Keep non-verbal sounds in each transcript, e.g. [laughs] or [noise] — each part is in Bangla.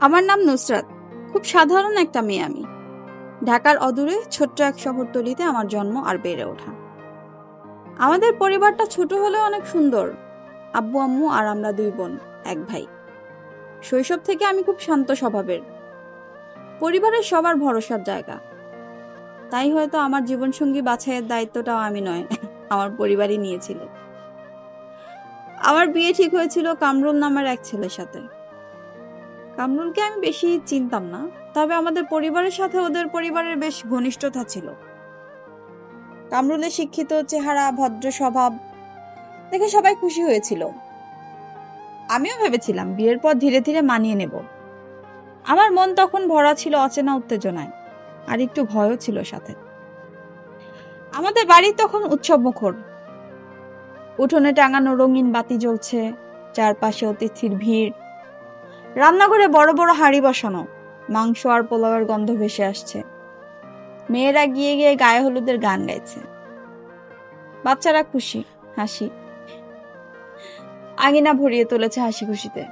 আমার নাম নুসরাত। খুব সাধারণ একটা মেয়ে আমি। ঢাকার অদূরে ছোট্ট এক শহরতলিতে আমার জন্ম আর বেড়ে ওঠা। আমাদের পরিবারটা ছোট হলেও অনেক সুন্দর। আব্বু, আম্মু আর আমরা দুই বোন, এক ভাই। শৈশব থেকে আমি খুব শান্ত স্বভাবের। পরিবারের সবার ভরসার জায়গা। তাই হয়তো আমার জীবনসঙ্গী বাছাইয়ের দায়িত্বটাও আমি নয়, [laughs] আমার পরিবারই নিয়েছিল। আমার বিয়ে ঠিক হয়েছিল কামরুল নামের এক ছেলের সাথে। কামরুলকে আমি বেশি চিনতাম না, তবে আমাদের পরিবারের সাথে ওদের পরিবারের বেশ ঘনিষ্ঠতা ছিল। কামরুলের শিক্ষিত চেহারা, ভদ্র স্বভাব দেখে সবাই খুশি হয়েছিল। আমিও ভেবেছিলাম বিয়ের পর ধীরে ধীরে মানিয়ে নেব। আমার মন তখন ভরা ছিল অচেনা উত্তেজনায়, আর একটু ভয়ও ছিল সাথে। আমাদের বাড়ি তখন উৎসব মুখর। উঠোনে টাঙানো রঙিন বাতি জ্বলছে, চারপাশে অতিথির ভিড় রান্নাঘরে বড় বড় হাঁড়ি বসানো, মাংস আর পোলাওয়ের গন্ধ ভেসে আসছে। মেয়েরা গিয়ে গিয়ে গায়ে হলুদের গান গাইছে। বাচ্চারা খুশি, হাসি। আঙিনা ভরিয়ে তুলেছে হাসি খুশিতে।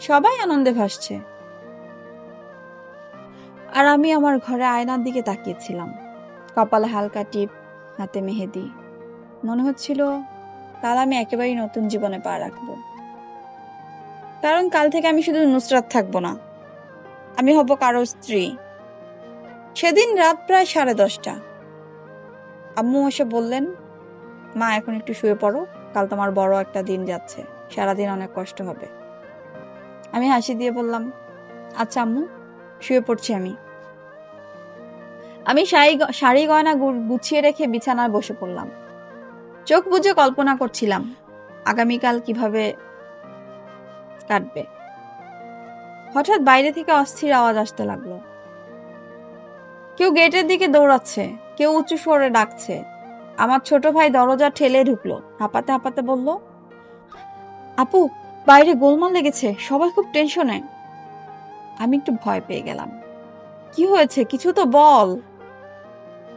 সবাই আনন্দে ভাসছে। আর আমি আমার ঘরে আয়নার দিকে তাকিয়েছিলাম। কপালে হালকা টিপ, হাতে মেহেদি। মনে হচ্ছিল, কাল আমি একেবারেই নতুন জীবনে পা রাখব। কারণ কাল থেকে আমি শুধু নুসরাত থাকব না। আমি হব কারও স্ত্রী। সেদিন রাত প্রায় সাড়ে দশটা। আম্মু এসে বললেন, মা, এখন একটু শুয়ে পড়ো, কাল তোমার বড় একটা দিন যাচ্ছে, সারাদিন অনেক কষ্ট হবে। আমি হাসি দিয়ে বললাম আচ্ছা আম্মু, শুয়ে পড়ছি আমি। আমি শাড়ি শাড়ি গয়না গুছিয়ে রেখে বিছানায় বসে পড়লাম। চোখ বুজে কল্পনা করছিলাম, আগামীকাল কীভাবে কাটবে। হঠাৎ বাইরে থেকে অস্থির আওয়াজ আসতে লাগল। কেউ গেটের দিকে দৌড়াচ্ছে, কেউ উঁচু স্বরে ডাকছে। আমার ছোট ভাই দরজা ঠেলে ঢুকলো, হাঁপাতে হাঁপাতে বলল, আপু, বাইরে গোলমাল লেগেছে, সবাই খুব টেনশনে। আমি একটু ভয় পেয়ে গেলাম। কি হয়েছে? কিছু তো বল।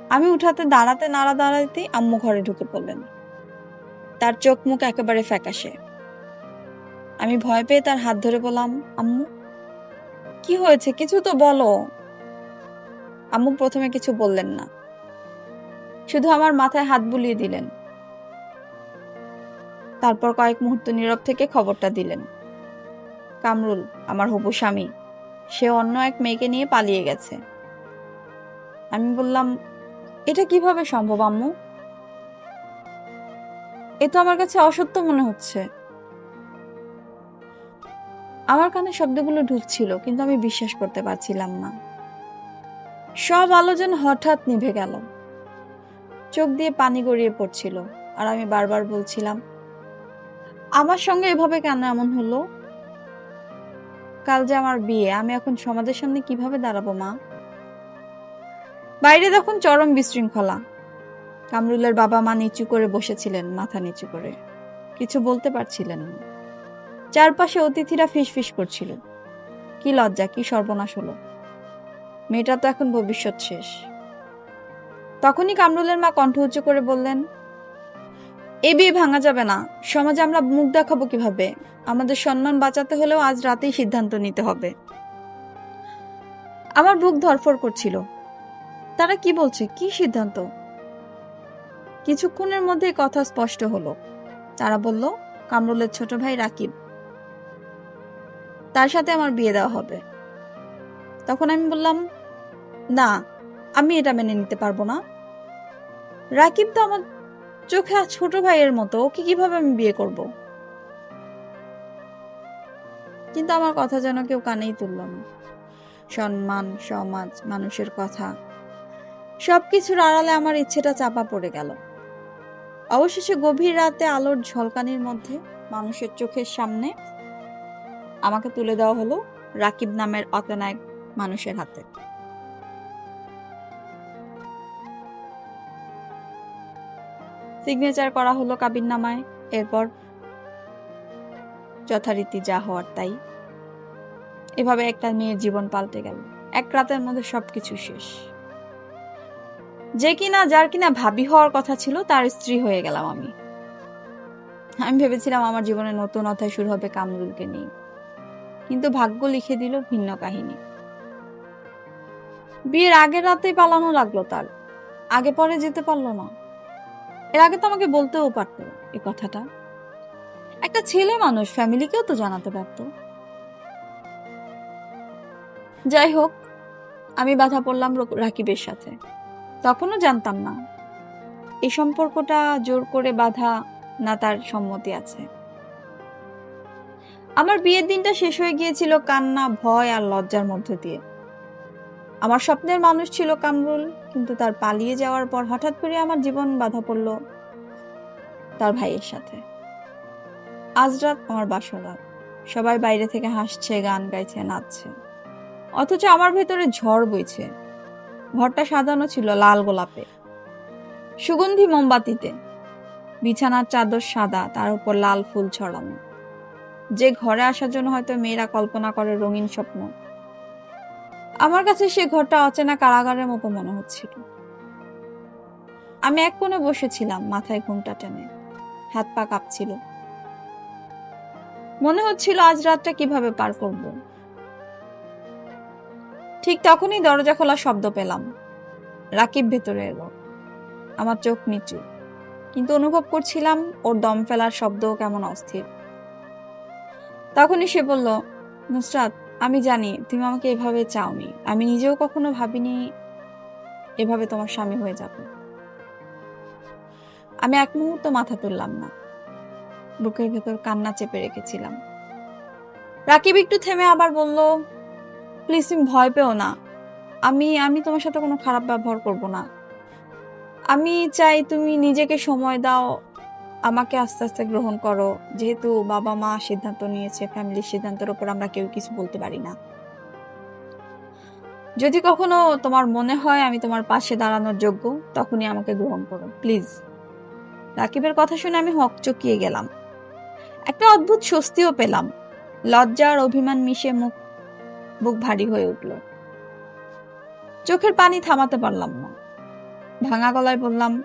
আমি উঠাতে দাঁড়াতে নাড়া দাঁড়াতে আম্মু ঘরে ঢুকে পড়লেন। তার চোখ মুখ একেবারে ফ্যাকাশে। আমি ভয় পেয়ে তার হাত ধরে বললাম, আম্মু, কি হয়েছে? কিছু তো বলো। আম্মু প্রথমে কিছু বললেন না। শুধু আমার মাথায় হাত বুলিয়ে দিলেন। তারপর কয়েক মুহূর্ত নীরব থেকে খবরটা দিলেন। কামরুল, আমার হবু স্বামী, সে অন্য এক মেয়েকে নিয়ে পালিয়ে গেছে। আমি বললাম, এটা কীভাবে সম্ভব, আম্মু? এ তো আমার কাছে অসত্য মনে হচ্ছে। আমার কানে শব্দগুলো ঢুকছিল, কিন্তু আমি বিশ্বাস করতে পারছিলাম না। সব আলো যেন হঠাৎ নিভে গেল। চোখ দিয়ে পানি গড়িয়ে পড়ছিল, আর আমি বারবার বলছিলাম, আমার সঙ্গে এভাবে কেন এমন হলো? কাল যে আমার বিয়ে, আমি এখন সমাজের সামনে কীভাবে দাঁড়াবো, মা? বাইরে তখন চরম বিশৃঙ্খলা। কামরুলের বাবা মা নিচু করে বসেছিলেন, মাথা নিচু করে। কিছু বলতে পারছিলেন না। চারপাশে অতিথিরা ফিসফিস করছিল। কি লজ্জা, কি সর্বনাশ হলো। মেয়েটা তো এখন ভবিষ্যৎ শেষ। তখনই কামরুলের মা কণ্ঠ উঁচু করে বললেন, এ বিয়ে ভাঙা যাবে না। সমাজে আমরা মুখ দেখাবো কীভাবে? আমাদের সম্মান বাঁচাতে হলেও আজ রাতেই সিদ্ধান্ত নিতে হবে। আমার বুক ধরফর করছিল। তারা কি বলছে? কি সিদ্ধান্ত? কিছুক্ষণের মধ্যে কথা স্পষ্ট হলো। তারা বলল, কামরুলের ছোট ভাই রাকিব। তার সাথে আমার বিয়ে দেওয়া হবে। তখন আমি বললাম, না, আমি এটা মেনে নিতে পারব না। রাকিব তো আমার চোখে ছোট ভাইয়ের মতো, ওকে কীভাবে আমি বিয়ে করব? কিন্তু আমার কথা যেন কেউ কানেই তুলল না। সম্মান, সমাজ, মানুষের কথা, সবকিছুর আড়ালে আমার ইচ্ছেটা চাপা পড়ে গেল। অবশেষে গভীর রাতে আলোর ঝলকানির মধ্যে মানুষের চোখের সামনে আমাকে তুলে দেওয়া হলো রাকিব নামের অচেনা মানুষের হাতে। সিগনেচার করা হলো কাবিন নামায়, এরপর যথারীতি যা হওয়ার তাই। এভাবে একটা মেয়ের জীবন পাল্টে গেল। এক রাতের মধ্যে সবকিছু শেষ। যে কিনা, যার কিনা ভাবি হওয়ার কথা ছিল, তার স্ত্রী হয়ে গেলাম আমি। আমি ভেবেছিলাম আমার জীবনে নতুন অধ্যায় শুরু হবে কামরুলকে নিয়ে। কিন্তু ভাগ্য লিখে দিল ভিন্ন কাহিনী। বিয়ের আগের রাতেই পালানো লাগল তার। আগে পরে যেতে পারল না। এর আগে তো আমাকে বলতেও পারতো এই কথাটা। একটা ছেলে মানুষ, ফ্যামিলিকেও তো জানাতে পারতো। যাই হোক, আমি বাধা পড়লাম রক- রাকিবের সাথে। তখনও জানতাম না। এই সম্পর্কটা জোর করে বাধা না তার সম্মতি আছে। আমার বিয়ের দিনটা শেষ হয়ে গিয়েছিল কান্না, ভয় আর লজ্জার মধ্য দিয়ে। আমার স্বপ্নের মানুষ ছিল কামরুল, কিন্তু তার পালিয়ে যাওয়ার পর হঠাৎ করে আমার জীবন বাধা পড়ল তার ভাইয়ের সাথে। আজ রাত আমার বাসর রাত সবাই বাইরে থেকে হাসছে, গান গাইছে, নাচছে। অথচ আমার ভেতরে ঝড় বইছে। ঘরটা সাজানো ছিল লাল গোলাপে। সুগন্ধি মোমবাতিতে। বিছানার চাদর সাদা, তার উপর লাল ফুল ছড়ানো। যে ঘরে আসার জন্য হয়তো মেয়েরা কল্পনা করে রঙিন স্বপ্ন। আমার কাছে সে ঘরটা অচেনা কারাগারের মতো মনে হচ্ছিল। আমি এক কোণে বসেছিলাম, মাথায় ঘুমটা টেনে। হাত পা কাঁপছিল। মনে হচ্ছিল আজ রাতটা কীভাবে পার করব। ঠিক তখনই দরজা খোলা শব্দ পেলাম। রাকিব ভেতরে এলো। আমার চোখ নিচু। কিন্তু অনুভব করছিলাম ওর দম ফেলার শব্দ কেমন অস্থির। তখনই সে বলল, নুসরাত, আমি জানি তুমি আমাকে এভাবে চাওনি। আমি নিজেও কখনো ভাবিনি এভাবে তোমার স্বামী হয়ে যাবে। আমি এক মুহূর্ত মাথা তুললাম না। বুকের ভেতর কান্না চেপে রেখেছিলাম। রাকিব একটু থেমে আবার বলল, প্লিজ তুমি ভয় পেও না। আমি আমি তোমার সাথে কোনো খারাপ ব্যবহার করব না। আমি চাই তুমি নিজেকে সময় দাও আমাকে আস্তে আস্তে গ্রহণ করো। যেহেতু বাবা মা সিদ্ধান্ত নিয়েছে ফ্যামিলির সিদ্ধান্তের উপর আমরা কেউ কিছু বলতে পারি না। যদি কখনো তোমার মনে হয় আমি তোমার পাশে দাঁড়ানোর যোগ্য, তখনই আমাকে গ্রহণ করো প্লিজ রাকিবের কথা শুনে আমি হকচকিয়ে গেলাম। একটা অদ্ভুত স্বস্তিও পেলাম। লজ্জা আর অভিমান মিশে মুখ বুক ভারী হয়ে উঠল। চোখের পানি থামাতে পারলাম না। ভাঙা গলায় বললাম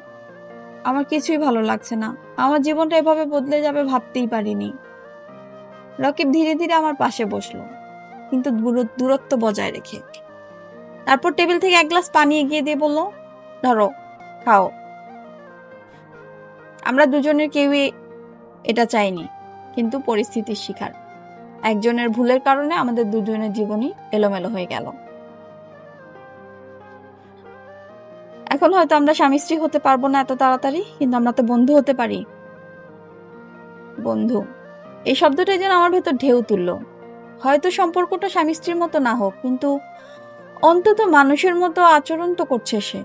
আমার কিছুই ভালো লাগছে না। আমার জীবনটা এভাবে বদলে যাবে ভাবতেই পারিনি। রকিব ধীরে ধীরে আমার পাশে বসল, কিন্তু দূরত্ব বজায় রেখে। তারপর টেবিল থেকে এক গ্লাস পানি এগিয়ে দিয়ে বলল, ধরো, খাও। আমরা দুজনের কেউই এটা চাইনি, কিন্তু পরিস্থিতির শিকার। একজনের ভুলের কারণে আমাদের দুজনের জীবনই এলোমেলো হয়ে গেল। এখন হয়তো আমরা স্বামী স্ত্রী হতে পারব না এত তাড়াতাড়ি, কিন্তু আমরা তো বন্ধু হতে পারি। বন্ধু, এই শব্দটাই যেন আমার ভেতর ঢেউ তুললো। হয়তো সম্পর্কটা স্বামী স্ত্রীর মতো না হোক, কিন্তু অন্তত মানুষের মতো আচরণ তো করছে সে।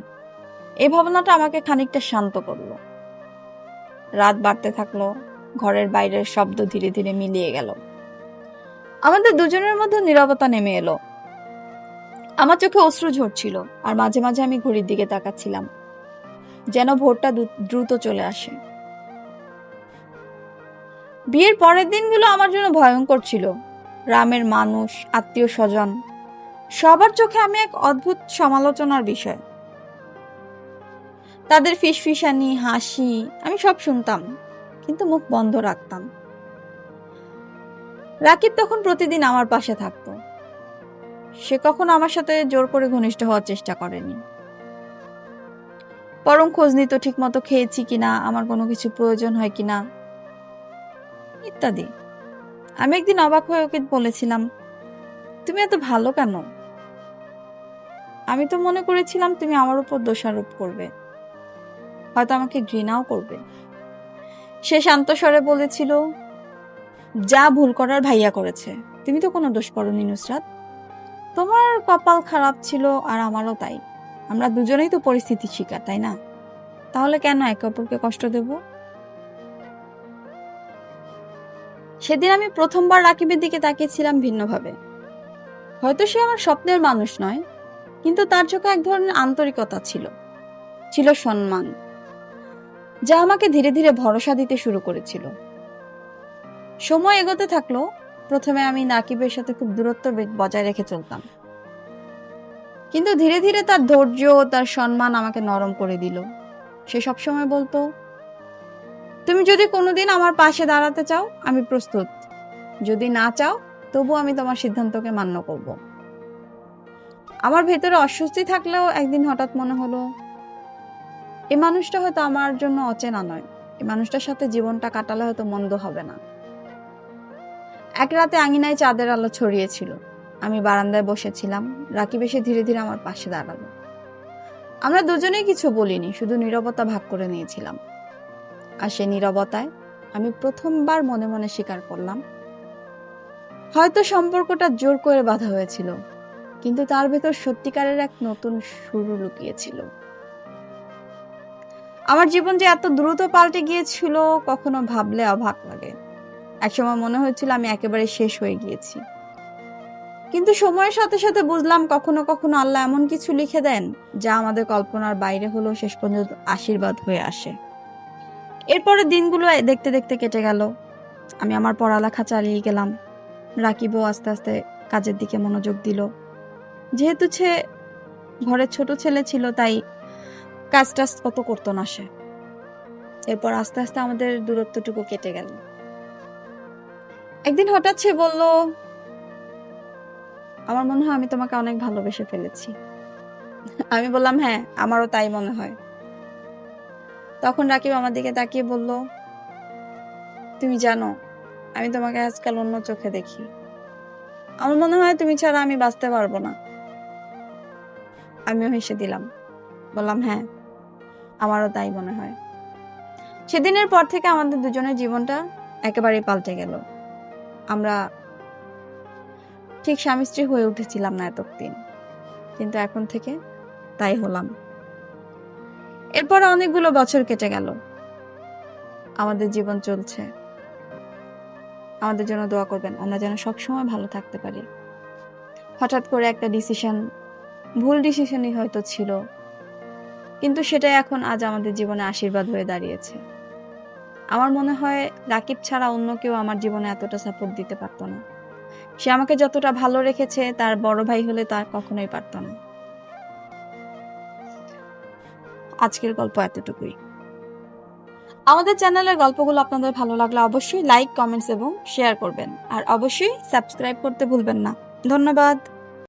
এই ভাবনাটা আমাকে খানিকটা শান্ত করল। রাত বাড়তে থাকল, ঘরের বাইরের শব্দ ধীরে ধীরে মিলিয়ে গেল। আমাদের দুজনের মধ্যে নীরবতা নেমে এলো। আমার চোখে অশ্রু ঝরছিল, আর মাঝে মাঝে আমি ঘড়ির দিকে তাকাচ্ছিলাম, যেন ভোরটা দ্রুত চলে আসে। বিয়ের পরের দিনগুলো আমার জন্য ভয়ঙ্কর ছিল। রামের মানুষ, আত্মীয় স্বজন, সবার চোখে আমি এক অদ্ভুত সমালোচনার বিষয়। তাদের ফিসফিসানি, হাসি আমি সব শুনতাম, কিন্তু মুখ বন্ধ রাখতাম। রাকিব তখন প্রতিদিন আমার পাশে থাকতো। সে কখনো আমার সাথে জোর করে ঘনিষ্ঠ হওয়ার চেষ্টা করেনি। বরং খোঁজ নিত ঠিক মতো খেয়েছি কিনা, আমার কোনো কিছু প্রয়োজন হয় কিনা, ইত্যাদি। আমি একদিন অবাক হয়ে ওকে বলেছিলাম, তুমি এত ভালো কেন? আমি তো মনে করেছিলাম তুমি আমার উপর দোষারোপ করবে। হয়তো আমাকে ঘৃণাও করবে। সে শান্ত স্বরে বলেছিল, যা ভুল করার ভাইয়া করেছে। তুমি তো কোনো দোষ করনি নুসরাত। তোমার কপাল খারাপ ছিল আর আমারও তাই। আমরা দুজনেই তো পরিস্থিতি শিকার, তাই না? তাহলে কেন একে অপরকে কষ্ট দেব? সেদিন আমি প্রথমবার রাকিবের দিকে তাকিয়েছিলাম ভিন্নভাবে। হয়তো সে আমার স্বপ্নের মানুষ নয়, কিন্তু তার চোখে এক ধরনের আন্তরিকতা ছিল। ছিল সম্মান, যা আমাকে ধীরে ধীরে ভরসা দিতে শুরু করেছিল। সময় এগোতে থাকল প্রথমে আমি নাকিবের সাথে খুব দূরত্ব বজায় রেখে চলতাম। কিন্তু ধীরে ধীরে তার ধৈর্য, তার সম্মান আমাকে নরম করে দিল। সে সবসময় বলতো, তুমি যদি কোনোদিন আমার পাশে দাঁড়াতে চাও, আমি প্রস্তুত। যদি না চাও, তবু আমি তোমার সিদ্ধান্তকে মান্য করব। আমার ভেতরে অস্বস্তি থাকলেও একদিন হঠাৎ মনে হলো এই মানুষটা হয়তো আমার জন্য অচেনা নয়। এই মানুষটার সাথে জীবনটা কাটালে হয়তো মন্দ হবে না। এক রাতে আঙিনায় চাঁদের আলো ছড়িয়েছিল। আমি বারান্দায় বসেছিলাম। রাকিব এসে ধীরে ধীরে আমার পাশে দাঁড়াল। আমরা দুজনেই কিছু বলিনি, শুধু নীরবতা ভাগ করে নিয়েছিলাম। আর সে নীরবতায় আমি প্রথমবার মনে মনে স্বীকার করলাম, হয়তো সম্পর্কটা জোর করে বাঁধা হয়েছিল, কিন্তু তার ভেতর সত্যিকারের এক নতুন শুরু লুকিয়েছিল। আমার জীবন যে এত দ্রুত পাল্টে গিয়েছিল, কখনো ভাবলে অবাক লাগে। একসময় মনে হয়েছিল আমি একেবারে শেষ হয়ে গিয়েছি। কিন্তু সময়ের সাথে সাথে বুঝলাম কখনো কখনো আল্লাহ এমন কিছু লিখে দেন, যা আমাদের কল্পনার বাইরে হলেও শেষ পর্যন্ত আশীর্বাদ হয়ে আসে। এরপরে দিনগুলো দেখতে দেখতে কেটে গেল। আমি আমার পড়ালেখা চালিয়ে গেলাম। রাকিবও আস্তে আস্তে কাজের দিকে মনোযোগ দিল। যেহেতু সে ঘরের ছোট ছেলে ছিল, তাই কাজ টাজ কত করতো না সে। এরপর আস্তে আস্তে আমাদের দূরত্বটুকু কেটে গেল। একদিন হঠাৎ সে বলল, আমার মনে হয় আমি তোমাকে অনেক ভালোবেসে ফেলেছি। আমি বললাম হ্যাঁ আমারও তাই মনে হয়। তখন রাকিব আমার দিকে তাকিয়ে বলল, তুমি জানো, আমি তোমাকে আজকাল অন্য চোখে দেখি। আমার মনে হয় তুমি ছাড়া আমি বাঁচতে পারব না। আমিও হেসে দিলাম, বললাম হ্যাঁ আমারও তাই মনে হয়। সেদিনের পর থেকে আমাদের দুজনের জীবনটা একেবারেই পাল্টে গেল। আমরা ঠিক স্বামী স্ত্রী হয়ে উঠেছিলাম না এতদিন। কিন্তু এখন থেকে তাই হলাম। এরপর অনেকগুলো বছর কেটে গেল। আমাদের জীবন চলছে। আমাদের জন্য দোয়া করবেন। আমরা যেন সবসময় ভালো থাকতে পারি। হঠাৎ করে একটা ডিসিশন ভুল ডিসিশনই হয়তো ছিল। কিন্তু সেটাই এখন আজ আমাদের জীবনে আশীর্বাদ হয়ে দাঁড়িয়েছে। আমার মনে হয় রাকিব ছাড়া অন্য কেউ আমার জীবনে এতটা সাপোর্ট দিতে পারতো না। সে আমাকে যতটা ভালো রেখেছে, তার বড় ভাই হলে তা কখনোই পারতো না। আজকের গল্প এতটুকুই। আমাদের চ্যানেলের গল্পগুলো আপনাদের ভালো লাগলে অবশ্যই লাইক কমেন্টস এবং শেয়ার করবেন। আর অবশ্যই সাবস্ক্রাইব করতে ভুলবেন না। ধন্যবাদ।